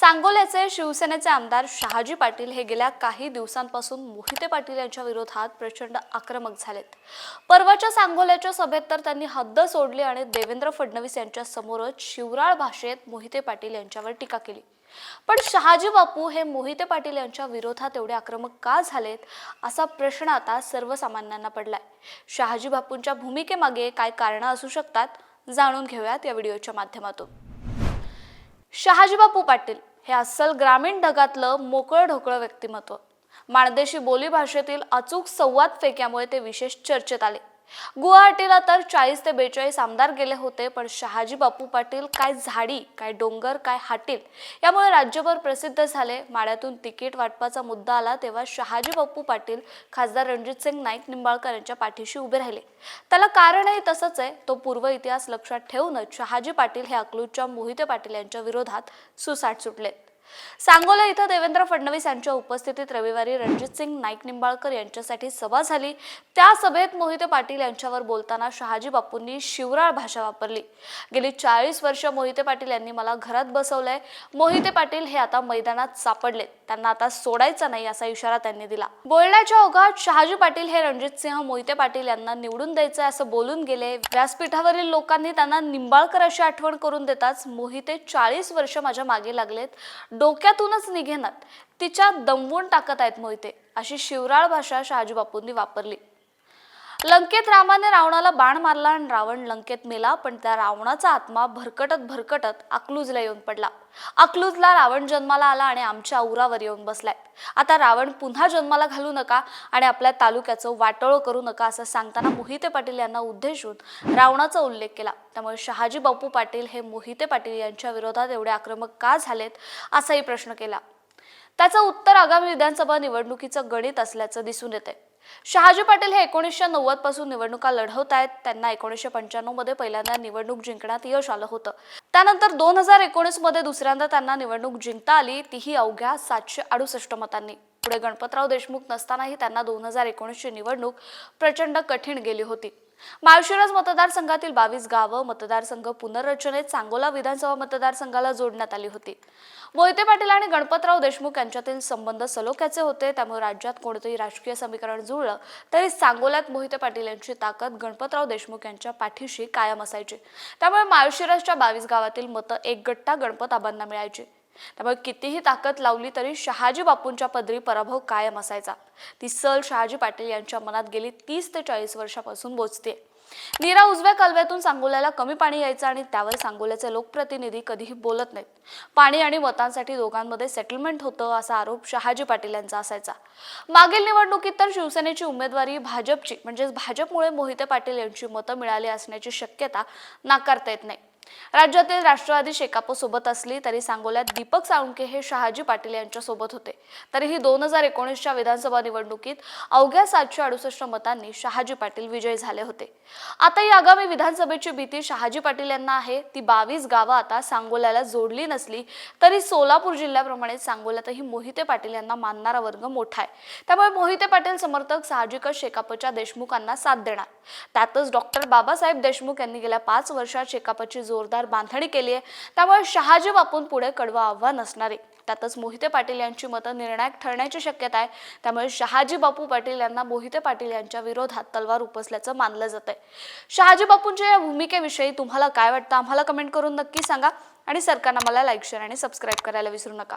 सांगोल्याचे शिवसेनेचे आमदार शहाजी पाटील हे गेल्या काही दिवसांपासून मोहिते पाटील यांच्या विरोधात प्रचंड आक्रमक झालेत. परवाच्या सांगोल्याच्या सभेत तर त्यांनी हद्द सोडली आणि देवेंद्र फडणवीस यांच्या समोरच शिवराळ भाषेत मोहिते पाटील यांच्यावर टीका केली. पण शहाजी बापू हे मोहिते पाटील यांच्या विरोधात एवढे आक्रमक का झालेत असा प्रश्न आता सर्वसामान्यांना पडलाय. शहाजी बापूंच्या भूमिकेमागे काय कारणं असू शकतात जाणून घेऊयात या व्हिडिओच्या माध्यमातून. शहाजीबापू पाटील हे अस्सल ग्रामीण ढगातलं मोकळं ढोकळं व्यक्तिमत्व. माणदेशी बोलीभाषेतील अचूक संवाद फेक्यामुळे ते विशेष चर्चेत आले. गुवाहाटीला तर चाळीस ते बेचाळीस आमदार गेले होते पण शहाजी बापू पाटील काय झाडी काय डोंगर काय हाटील यामुळे राज्यभर प्रसिद्ध झाले. माड्यातून तिकीट वाटपाचा मुद्दा आला तेव्हा शहाजी बापू पाटील खासदार रणजित सिंग नाईक निंबाळकर यांच्या पाठीशी उभे राहिले. त्याला कारणही तसंच आहे तो पूर्व इतिहास लक्षात ठेवूनच शहाजी पाटील हे अकलूजच्या मोहिते पाटील यांच्या विरोधात सुसाट सुटलेत. सांगोला इथं देवेंद्र फडणवीस यांच्या उपस्थितीत रविवारी रणजित सिंग नाईक निंबाळकर यांच्यासाठी सभा झाली. त्या सभेत मोहिते पाटील यांच्यावर बोलताना शहाजी बापूंनी शिवराळ भाषा वापरली. गेली चाळीस वर्ष मोहिते पाटील यांनी मला घरात बसवलंय. मोहिते पाटील हे आता मैदानात सापडले. त्यांना आता सोडायचं नाही असा इशारा त्यांनी दिला. बोलण्याच्या ओघात शहाजी पाटील हे रणजित सिंह मोहिते पाटील यांना निवडून द्यायचं असं बोलून गेले. व्यासपीठावरील लोकांनी त्यांना निंबाळकर अशी आठवण करून देताच मोहिते चाळीस वर्ष माझ्या मागे लागलेत. डोक्यातूनच निघेनात. तिच्या दमवून टाकत आहेत मोहिते. अशी शिवराळ भाषा शहाजी बापूंनी वापरली. लंकेत रामाने रावणाला बाण मारला आणि रावण लंकेत मेला पण त्या रावणाचा आत्मा भरकटत भरकटत अकलूजला येऊन पडला. अकलूजला रावण जन्माला आला आणि आमच्या औरावर येऊन बसलाय. आता रावण पुन्हा जन्माला घालू नका आणि आपल्या तालुक्याचं वाटोळं करू नका असं सांगताना मोहिते पाटील यांना उद्देशून रावणाचा उल्लेख केला. त्यामुळे शहाजी बापू पाटील हे मोहिते पाटील यांच्या विरोधात एवढे आक्रमक का झालेत असाही प्रश्न केला. त्याचं उत्तर आगामी विधानसभा निवडणुकीचं गणित असल्याचं दिसून येते शहाजी पाटील हे एकोणीसशे नव्वदपासून निवडणुका लढवत आहेत. त्यांना एकोणीसशे पंच्याण्णवमध्ये पहिल्यांदा निवडणूक जिंकण्यात यश आलं होतं. त्यानंतर दोन हजार एकोणीसमध्ये दुसऱ्यांदा त्यांना निवडणूक जिंकता आली. तीही अवघ्या सातशे अडुसष्ट मतांनी. पुढे गणपतराव देशमुख नसतानाही त्यांना दोन हजार एकोणीसची निवडणूक प्रचंड कठीण गेली होती. माळशिरस मतदारसंघातील बावीस गावं मतदारसंघ पुनर्रचनेत सांगोला विधानसभा मतदारसंघाला जोडण्यात आली होती. मोहिते पाटील आणि गणपतराव देशमुख यांच्यातील संबंध सलोख्याचे होते. त्यामुळे राज्यात कोणतंही राजकीय समीकरण जुळलं तरी सांगोल्यात मोहिते पाटील यांची ताकद गणपतराव देशमुख यांच्या पाठीशी कायम असायची. त्यामुळे माळशिरसच्या बावीस गावातील मतं एक गट्टा गणपत आबांना मिळायची. त्यामुळे कितीही ताकद लावली तरी शहाजी बापूंच्या पदरी पराभव कायम असायचा. ती सल शहाजी पाटील यांच्या मनात गेली तीस ते चाळीस वर्षापासून बोचते नीरा उजव्या कालव्यातून सांगोल्याला कमी पाणी यायचं आणि त्यावर सांगोल्याचे लोकप्रतिनिधी कधीही बोलत नाहीत. पाणी आणि मतांसाठी दोघांमध्ये सेटलमेंट होतं असा आरोप शहाजी पाटील यांचा असायचा. मागील निवडणुकीत तर शिवसेनेची उमेदवारी भाजपची म्हणजेच भाजपमुळे मोहिते पाटील यांची मतं मिळाली असण्याची शक्यता नाकारता येत नाही. राज्यातील राष्ट्रवादी शेकाप सोबत असली तरी सांगोल्यात दीपक साळुंके हे शहाजी पाटील यांच्यासोबत होते. तरीही दोन हजार एकोणीसच्या विधानसभा निवडणुकीत अवघ्या सातशे अडुसष्ट मतांनी शहाजी पाटील विजयी झाले होते. आता ही आगामी विधानसभेची भीती शहाजी पाटील यांना आहे. ती बावीस गावं आता सांगोल्याला जोडली नसली तरी सोलापूर जिल्ह्याप्रमाणे सांगोल्यातही मोहिते पाटील यांना मानणारा वर्ग मोठा आहे. त्यामुळे मोहिते पाटील समर्थक साहजिकच शेकापच्या देशमुखांना साथ देणार. त्यातच डॉक्टर बाबासाहेब देशमुख यांनी गेल्या पाच वर्षात शेकापची जोरदार बांधणी केली आहे. त्यामुळे शहाजी बापून पुढे कडवं आव्हान असणार आहे. त्यातच मोहिते पाटील यांची मतं निर्णायक ठरण्याची शक्यता आहे. त्यामुळे शहाजी बापू पाटील यांना मोहिते पाटील यांच्या विरोधात तलवार उपसल्याचं मानलं जात आहे शहाजी बापूंच्या या भूमिकेविषयी तुम्हाला काय वाटतं? आम्हाला कमेंट करून नक्की सांगा. आणि सरकारनं मला लाईक शेअर आणि सबस्क्राईब करायला विसरू नका.